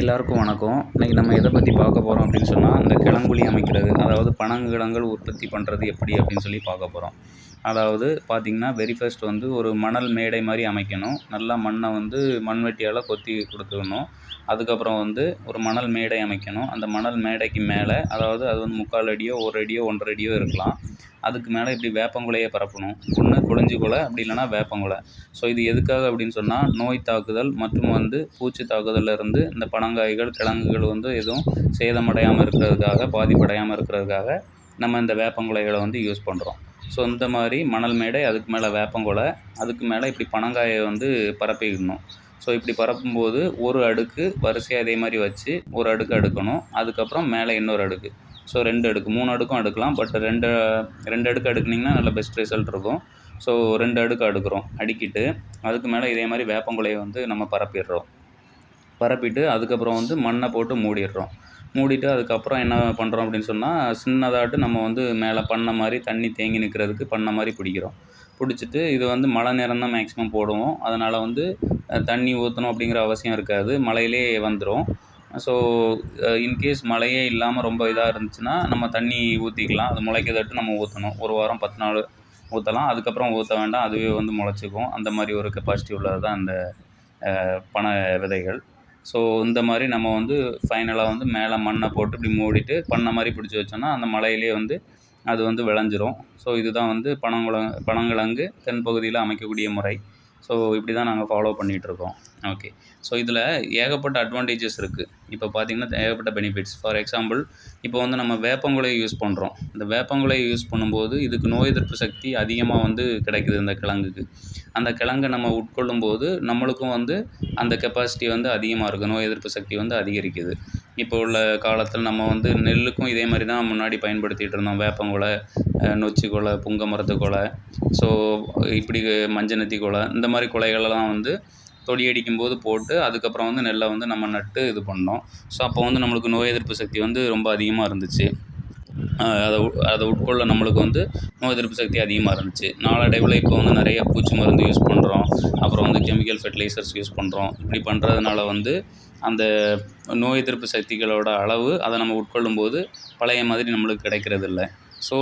எல்லாருக்கும் வணக்கம். இன்றைக்கி நம்ம எதை பற்றி பார்க்க போகிறோம் அப்படின்னு சொன்னால் இந்த கிழங்குழி அமைக்கிறது அதாவது பனங்கிழங்கள் உற்பத்தி பண்ணுறது எப்படி அப்படின்னு சொல்லி பார்க்க போகிறோம் அதாவது பார்த்திங்கன்னா வெரி ஃபர்ஸ்ட் வந்து ஒரு மணல் மேடை மாதிரி அமைக்கணும். நல்லா மண்ணை வந்து மண்வெட்டியால் கொத்தி கொடுத்துக்கணும் அதுக்கப்புறம் வந்து ஒரு மணல் மேடை அமைக்கணும். அந்த மணல் மேடைக்கு மேலே அதாவது அது வந்து முக்கால் அடியோ ஒரு அடியோ ஒன்றரை அடியோ இருக்கலாம். அதுக்கு மேலே இப்படி வேப்பங்குலையை பரப்பணும். ஒன்று கொழிஞ்சி குலை அப்படி இல்லைன்னா வேப்பங்குலை. ஸோ இது எதுக்காக அப்படின்னு சொன்னால் நோய் தாக்குதல் மற்றும் வந்து பூச்சி தாக்குதலில் இருந்து இந்த பனங்காய்கள் கிழங்குகள் வந்து எதுவும் சேதமடையாமல் இருக்கிறதுக்காக பாதிப்படையாமல் இருக்கிறதுக்காக நம்ம இந்த வேப்பங்குலைகளை வந்து யூஸ் பண்ணுறோம் ஸோ இந்த மாதிரி மணல் மேடை அதுக்கு மேலே வேப்பங்குலை அதுக்கு மேலே இப்படி பனங்காயை வந்து பரப்பிக்கணும் ஸோ இப்படி பரப்பும்போது ஒரு அடுக்கு வரிசையாக அதே மாதிரி வச்சு ஒரு அடுக்கு அடுக்கணும். அதுக்கப்புறம் மேலே இன்னொரு அடுக்கு. ஸோ ரெண்டு அடுக்கு. மூணு அடுக்கும் அடுக்கலாம். பட் ரெண்டு ரெண்டு அடுக்கு அடுக்குனிங்கன்னா நல்ல பெஸ்ட் ரிசல்ட் இருக்கும். ஸோ ரெண்டு அடுக்கு அடுக்கிறோம். அடுக்கிட்டு அதுக்கு மேலே இதே மாதிரி வேப்பங்குலையை வந்து நம்ம பரப்பிடுறோம். பரப்பிட்டு அதுக்கப்புறம் வந்து மண்ணை போட்டு மூடிடுறோம். மூடிட்டு அதுக்கப்புறம் என்ன பண்ணுறோம் அப்படின்னு சொன்னால் சின்னதாட்டு நம்ம வந்து மேலே பண்ண மாதிரி தண்ணி தேங்கி நிற்கிறதுக்கு பண்ண மாதிரி பிடிக்கிறோம். பிடிச்சிட்டு இது வந்து மழை நேரம் தான் மேக்ஸிமம் போடுவோம். அதனால் வந்து தண்ணி ஊற்றணும் அப்படிங்கிற அவசியம் இருக்காது. மழையிலே வந்துடும் ஸோ இன்கேஸ் மழையே இல்லாமல் ரொம்ப இதாக இருந்துச்சுன்னா நம்ம தண்ணி ஊற்றிக்கலாம் அது முளைக்க தட்டு நம்ம ஊற்றணும் ஒரு வாரம் பத்து நாள் ஊற்றலாம் அதுக்கப்புறம் ஊற்ற வேண்டாம். அதுவே வந்து முளைச்சிக்கும். அந்த மாதிரி ஒரு கெப்பாசிட்டி உள்ளது தான் அந்த பனை விதைகள். ஸோ இந்த மாதிரி நம்ம வந்து ஃபைனலாக வந்து மேலே மண்ணை போட்டு இப்படி மூடிட்டு பண்ணை மாதிரி பிடிச்சி வச்சோன்னா அந்த மலையிலே வந்து அது வந்து விளைஞ்சிரும். ஸோ இதுதான் வந்து பனங்குழ பனங்கிழங்கு தென்பகுதியில் அமைக்கக்கூடிய முறை. ஸோ இப்படி தான் நாங்கள் ஃபாலோ பண்ணிகிட்ருக்கோம் ஓகே ஸோ இதில் ஏகப்பட்ட அட்வான்டேஜஸ் இருக்குது இப்போ பார்த்திங்கன்னா ஏகப்பட்ட பெனிஃபிட்ஸ் ஃபார் எக்ஸாம்பிள் இப்போ வந்து நம்ம வேப்பங்குலையை யூஸ் பண்ணுறோம் இந்த வேப்பங்குலையை யூஸ் பண்ணும்போது இதுக்கு நோய் எதிர்ப்பு சக்தி அதிகமாக வந்து கிடைக்குது இந்த கிழங்குக்கு. அந்த கிழங்கை நம்ம உட்கொள்ளும் போது நம்மளுக்கும் வந்து அந்த கெப்பாசிட்டி வந்து அதிகமாக இருக்குது நோய் எதிர்ப்பு சக்தி வந்து அதிகரிக்குது. இப்போ உள்ள காலத்தில் நம்ம வந்து நெல்லுக்கும் இதே மாதிரி தான் முன்னாடி பயன்படுத்திகிட்டு இருந்தோம். வேப்பங்குலை நொச்சி கொலை புங்க மரத்து கொலை ஸோ இப்படி மஞ்சனத்தி கொலை இந்த மாதிரி கொலைகளெல்லாம் வந்து தொடி அடிக்கும்போது போட்டு அதுக்கப்புறம் வந்து நெல்லை வந்து நம்ம நட்டு இது பண்ணோம். ஸோ அப்போ வந்து நம்மளுக்கு நோய் எதிர்ப்பு சக்தி வந்து ரொம்ப அதிகமாக இருந்துச்சு. அதை அதை உட்கொள்ள நம்மளுக்கு வந்து நோய் எதிர்ப்பு சக்தி அதிகமாக இருந்துச்சு. நாளடைவில் இப்போ வந்து நிறைய பூச்சி மருந்து யூஸ் பண்ணுறோம் அப்புறம் வந்து கெமிக்கல் ஃபெர்டிலைசர்ஸ் யூஸ் பண்ணுறோம் இப்படி பண்ணுறதுனால வந்து அந்த நோய் எதிர்ப்பு சக்திகளோட அளவு அதை நம்ம உட்கொள்ளும் போது பழைய மாதிரி நம்மளுக்கு கிடைக்கிறது இல்லை ஸோ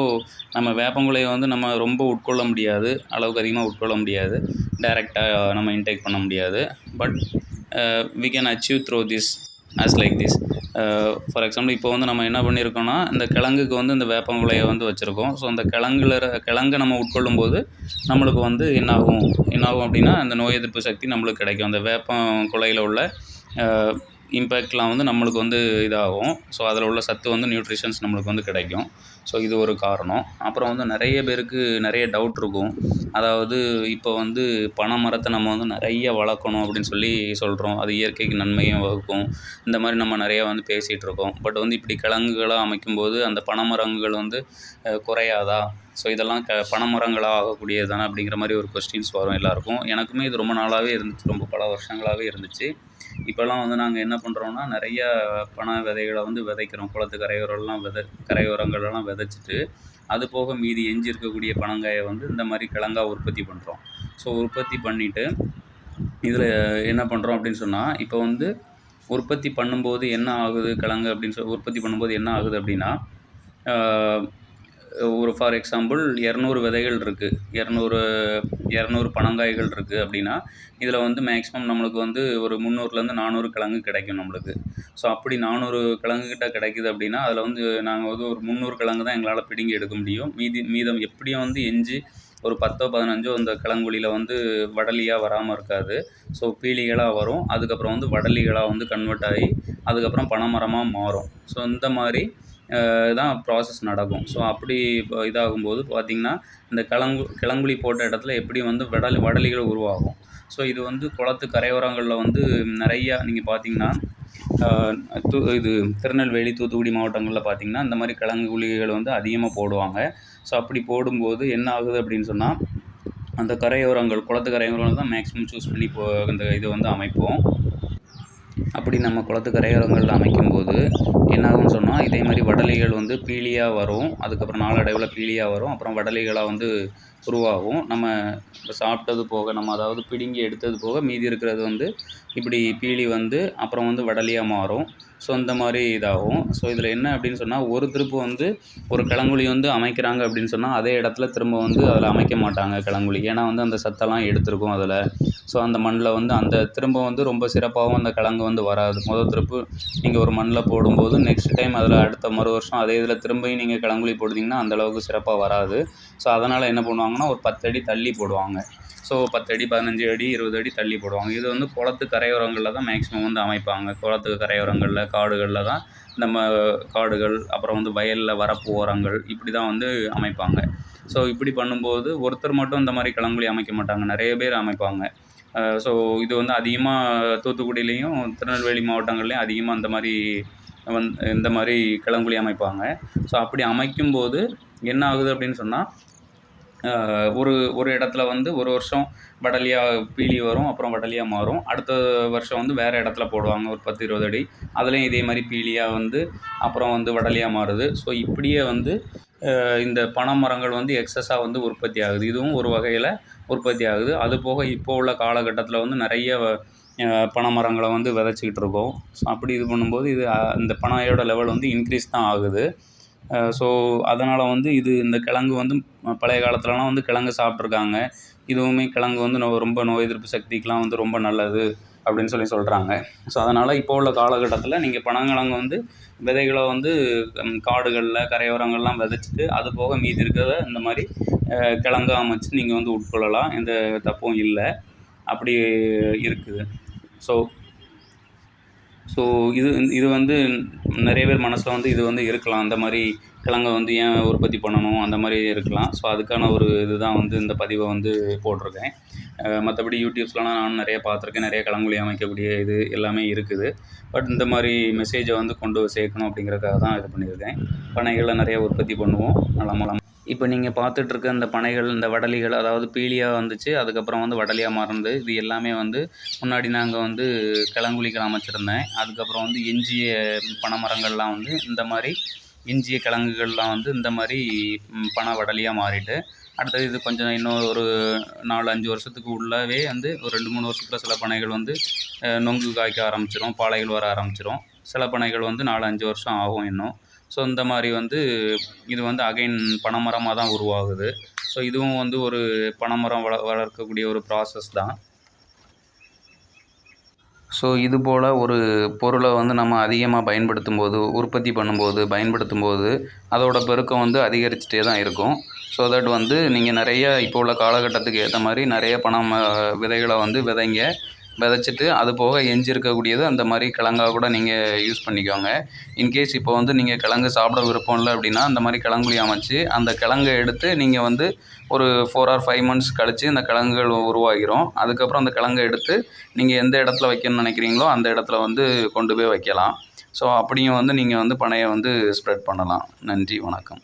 நம்ம வேப்பங்குலையை வந்து நம்ம ரொம்ப உட்கொள்ள முடியாது. அளவுக்கு அதிகமாக உட்கொள்ள முடியாது. டைரெக்டாக நம்ம இன்டேக் பண்ண முடியாது. But we can achieve through this as like this for example இப்போ வந்து நம்ம என்ன பண்ணியிருக்கோம்னா இந்த கிழங்குக்கு வந்து இந்த வேப்பம் வேப்பங்குலையை வந்து வச்சுருக்கோம். ஸோ அந்த கிழங்குல இரு- கிழங்கை நம்ம உட்கொள்ளும் போது நம்மளுக்கு வந்து என்னாகும்? என்னாகும் அப்படின்னா அந்த நோய் எதிர்ப்பு சக்தி நம்மளுக்கு கிடைக்கும். அந்த வேப்பம் குலையில் உள்ள இம்பேக்ட்லாம் வந்து நம்மளுக்கு வந்து இதாகும். ஸோ அதில் உள்ள சத்து வந்து நியூட்ரிஷன்ஸ் நம்மளுக்கு வந்து கிடைக்கும். ஸோ இது ஒரு காரணம். அப்புறம் வந்து நிறைய பேருக்கு நிறைய டவுட் இருக்கும். அதாவது இப்போ வந்து பனை மரத்தை நம்ம வந்து நிறைய வளர்க்கணும் அப்படின்னு சொல்லி சொல்கிறோம் அது இயற்கைக்கு நன்மையும் வகுக்கும். இந்த மாதிரி நம்ம நிறைய வந்து பேசிகிட்டு இருக்கோம். பட் வந்து இப்படி கிழங்குகளாக அமைக்கும்போது அந்த பனைமரங்கள் வந்து குறையாதா? ஸோ இதெல்லாம் க பனைமரங்களாக ஆகக்கூடியது தானே அப்படிங்கிற மாதிரி ஒரு கொஸ்டின்ஸ் வரும் எல்லாருக்கும். எனக்குமே இது ரொம்ப நாளாகவே இருந்துச்சு. ரொம்ப பல வருஷங்களாகவே இருந்துச்சு. இப்போல்லாம் வந்து நாங்கள் என்ன பண்ணுறோம்னா நிறைய பனை விதைகளை வந்து விதைக்கிறோம். குளத்து கரையோரம்லாம் விதை கரையோரங்களெல்லாம் விதைச்சிட்டு அது போக மீதி எஞ்சி இருக்கக்கூடிய பனங்காயை வந்து இந்த மாதிரி கிழங்கா உற்பத்தி பண்ணுறோம் ஸோ உற்பத்தி பண்ணிவிட்டு இதில் என்ன பண்ணுறோம் அப்படின்னு சொன்னால் இப்போ வந்து உற்பத்தி பண்ணும்போது என்ன ஆகுது கிழங்கு அப்படின்னு சொல்லி உற்பத்தி பண்ணும்போது என்ன ஆகுது அப்படின்னா ஒரு ஃபார் எக்ஸாம்பிள் இரநூறு விதைகள் இருக்குது இரநூறு இரநூறு பனங்காய்கள் இருக்குது அப்படின்னா இதில் வந்து மேக்ஸிமம் நம்மளுக்கு வந்து ஒரு முந்நூறுலேருந்து நானூறு கிழங்கு கிடைக்கும் நம்மளுக்கு. ஸோ அப்படி நானூறு கிழங்கு கிட்ட கிடைக்குது அப்படின்னா அதில் வந்து நாங்கள் வந்து ஒரு முந்நூறு கிழங்கு தான் எங்களால் பிடுங்கி எடுக்க முடியும். மீதி மீதம் எப்படியும் வந்து எஞ்சி ஒரு பத்தோ பதினஞ்சோ இந்த கிழங்குழியில் வந்து வடலியாக வராமல் இருக்காது. ஸோ பீலிகளாக வரும். அதுக்கப்புறம் வந்து வடலிகளாக வந்து கன்வெர்ட் ஆகி அதுக்கப்புறம் பனைமரமாக மாறும். ஸோ இந்த மாதிரி தான் ப்ராசஸ் நடக்கும். ஸோ அப்படி இப்போ இதாகும்போது பார்த்திங்கன்னா இந்த கிளங்கு கிழங்குழி போட்ட இடத்துல எப்படி வந்து வடலி வடலிகள் உருவாகும். ஸோ இது வந்து குளத்து கரையோரங்களில் வந்து நிறையா நீங்கள் பார்த்தீங்கன்னா தூ இது திருநெல்வேலி தூத்துக்குடி மாவட்டங்களில் பார்த்தீங்கன்னா இந்த மாதிரி கிழங்கு குழிகள் வந்து அதிகமாக போடுவாங்க. ஸோ அப்படி போடும்போது என்ன ஆகுது அப்படின்னு சொன்னால் அந்த கரையோரங்கள் குளத்து கரையோரங்கள் தான் மேக்ஸிமம் சூஸ் பண்ணி போ அந்த இது வந்து அமைப்போம். அப்படி நம்ம குளத்து கரையோரங்களில் அமைக்கும்போது என்ன ஆகும்னு சொன்னால் இதே மாதிரி வடலிகள் வந்து பீலியாக வரும். அதுக்கப்புறம் நாளடைவில் பீலியாக வரும். அப்புறம் வடலிகளாக வந்து உருவாகும். நம்ம இப்போ சாப்பிட்டது போக நம்ம அதாவது பிடுங்கி எடுத்தது போக மீதி இருக்கிறது வந்து இப்படி பீலி வந்து அப்புறம் வந்து வடலியாக மாறும். ஸோ இந்த மாதிரி இதாகும். ஸோ இதில் என்ன அப்படின்னு சொன்னால் ஒரு திருப்பு வந்து ஒரு கிளங்குழி வந்து அமைக்கிறாங்க அப்படின்னு சொன்னால் அதே இடத்துல திரும்ப வந்து அதில் அமைக்க மாட்டாங்க கிளங்குழி. ஏன்னா வந்து அந்த சத்தெல்லாம் எடுத்திருக்கும் அதில். ஸோ அந்த மண்ணில் வந்து அந்த திரும்ப வந்து ரொம்ப சிறப்பாகவும் அந்த கிழங்கு வந்து வராது. முதல் திருப்பு நீங்கள் ஒரு மண்ணில் போடும்போது நெக்ஸ்ட் டைம் அதில் அடுத்த மறு வருஷம் அதே இதில் திரும்பியும் நீங்கள் கிழங்குலி போடுதீங்கன்னா அந்த அளவுக்கு சிறப்பாக வராது. ஸோ அதனால் என்ன பண்ணுவாங்கன்னா ஒரு பத்தடி தள்ளி போடுவாங்க. ஸோ பத்து அடி பதினஞ்சு அடி இருபது அடி தள்ளி போடுவாங்க. இது வந்து குளத்து கரையோரங்களில் தான் மேக்ஸிமம் வந்து அமைப்பாங்க. குளத்து கரையோரங்களில் காடுகளில் தான் நம்ம காடுகள் அப்புறம் வந்து வயலில் வரப்பு ஓரங்கள் இப்படி தான் வந்து அமைப்பாங்க. ஸோ இப்படி பண்ணும்போது ஒருத்தர் மட்டும் இந்த மாதிரி கிளங்குழி அமைக்க மாட்டாங்க. நிறைய பேர் அமைப்பாங்க. ஸோ இது வந்து அதிகமாக தூத்துக்குடியிலையும் திருநெல்வேலி மாவட்டங்கள்லேயும் அதிகமாக இந்த மாதிரி வந் இந்த மாதிரி கிளங்குழி அமைப்பாங்க. ஸோ அப்படி அமைக்கும்போது என்ன ஆகுது அப்படின்னு சொன்னால் ஒரு ஒரு இடத்துல வந்து ஒரு வருஷம் வடலியாக பீலி வரும் அப்புறம் வடலியாக மாறும். அடுத்த வருஷம் வந்து வேறு இடத்துல போடுவாங்க ஒரு பத்து இருபது அடி. அதுலேயும் இதே மாதிரி பீலியாக வந்து அப்புறம் வந்து வடலியாக மாறுது. ஸோ இப்படியே வந்து இந்த பனை மரங்கள் வந்து எக்ஸஸாக வந்து உற்பத்தி ஆகுது. இதுவும் ஒரு வகையில் உற்பத்தி ஆகுது. அது போக இப்போ உள்ள காலகட்டத்தில் வந்து நிறைய பனை மரங்களை வந்து விதைச்சிக்கிட்டு இருக்கோம். ஸோ அப்படி இது பண்ணும்போது இது இந்த பனையோட லெவல் வந்து இன்க்ரீஸ் தான் ஆகுது. ஸோ அதனால் வந்து இது இந்த கிழங்கு வந்து பழைய காலத்துலலாம் வந்து கிழங்கு சாப்பிட்ருக்காங்க இதுவுமே கிழங்கு வந்து நோ ரொம்ப நோய் எதிர்ப்பு சக்திக்கெலாம் வந்து ரொம்ப நல்லது. அப்படின்னு சொல்லி சொல்கிறாங்க ஸோ அதனால் இப்போ உள்ள காலகட்டத்தில் நீங்கள் பனங்கிழங்கு வந்து விதைகளை வந்து காடுகளில் கரையோரங்கள்லாம் விதைச்சிட்டு அது போக மீதி இருக்கிறத இந்த மாதிரி கிழங்கா அமைச்சு நீங்கள் வந்து உட்கொள்ளலாம். எந்த தப்பும் இல்லை. அப்படி இருக்குது. ஸோ ஸோ இது இது வந்து நிறைய பேர் மனசில் வந்து இது வந்து இருக்கலாம். அந்த மாதிரி கிழங்க வந்து ஏன் உற்பத்தி பண்ணணும்? அந்த மாதிரி இருக்கலாம். ஸோ அதுக்கான ஒரு இதுதான் வந்து இந்த பதிவை வந்து போட்டிருக்கேன். மற்றபடி யூடியூப்ஸ்லாம் நான் நிறைய பார்த்துருக்கேன். நிறைய கிழங்குழி அமைக்கக்கூடிய இது எல்லாமே இருக்குது. பட் இந்த மாதிரி மெசேஜை வந்து கொண்டு சேர்க்கணும் அப்படிங்கிறதுக்காக தான் இது பண்ணியிருக்கேன். பனைகளில் நிறைய உற்பத்தி பண்ணுவோம். நல்லா இப்போ நீங்கள் பார்த்துட்ருக்க இந்த பனைகள் இந்த வடலிகள் அதாவது பீலியாக வந்துச்சு அதுக்கப்புறம் வந்து வடலியாக மாறினது இது எல்லாமே வந்து முன்னாடி நாங்கள் வந்து கிழங்குழிகள் அமைச்சிருந்தேன். அதுக்கப்புறம் வந்து எஞ்சிய பனை மரங்கள்லாம் வந்து இந்த மாதிரி எஞ்சிய கிழங்குகள்லாம் வந்து இந்த மாதிரி பனை வடலியாக மாறிட்டு அடுத்தது இது கொஞ்சம் இன்னும் ஒரு நாலு அஞ்சு வருஷத்துக்கு உள்ளவே வந்து ஒரு ரெண்டு மூணு வருஷத்தில் சில பனைகள் வந்து நொங்கு காய்க்க ஆரம்பிச்சிடும் பாலைகள் வர ஆரம்பிச்சிடும் சில பனைகள் வந்து நாலு அஞ்சு வருஷம் ஆகும் இன்னும். ஸோ இந்த மாதிரி வந்து இது வந்து அகைன் பனைமரமாக தான் உருவாகுது. ஸோ இதுவும் வந்து ஒரு பனைமரம் வள வளர்க்கக்கூடிய ஒரு ப்ராசஸ் தான். ஸோ இது போல் ஒரு பொருளை வந்து நம்ம அதிகமாக பயன்படுத்தும் போது உற்பத்தி பண்ணும்போது பயன்படுத்தும் போது அதோடய பெருக்கம் வந்து அதிகரிச்சுட்டே தான் இருக்கும். ஸோ தட் வந்து நீங்கள் நிறைய இப்போ உள்ள காலகட்டத்துக்கு ஏற்ற மாதிரி நிறைய பணம் விதைகளை வந்து விதைங்க. விதைச்சிட்டு அது போக எஞ்சி இருக்கக்கூடியது அந்த மாதிரி கிழங்கா கூட நீங்கள் யூஸ் பண்ணிக்கோங்க. இன்கேஸ் இப்போ வந்து நீங்கள் கிழங்கு சாப்பிட விருப்பம் இல்லை அப்படின்னா அந்த மாதிரி கிழங்குழி அமைச்சு அந்த கிழங்கை எடுத்து நீங்கள் வந்து ஒரு ஃபோர் ஆர் ஃபைவ் மந்த்ஸ் கழித்து இந்த கிழங்குகள் உருவாகிரும். அதுக்கப்புறம் அந்த கிழங்கை எடுத்து நீங்கள் எந்த இடத்துல வைக்கணும்னு நினைக்கிறீங்களோ அந்த இடத்துல வந்து கொண்டு போய் வைக்கலாம். ஸோ அப்படியும் வந்து நீங்கள் வந்து பனையை வந்து ஸ்ப்ரெட் பண்ணலாம். நன்றி வணக்கம்.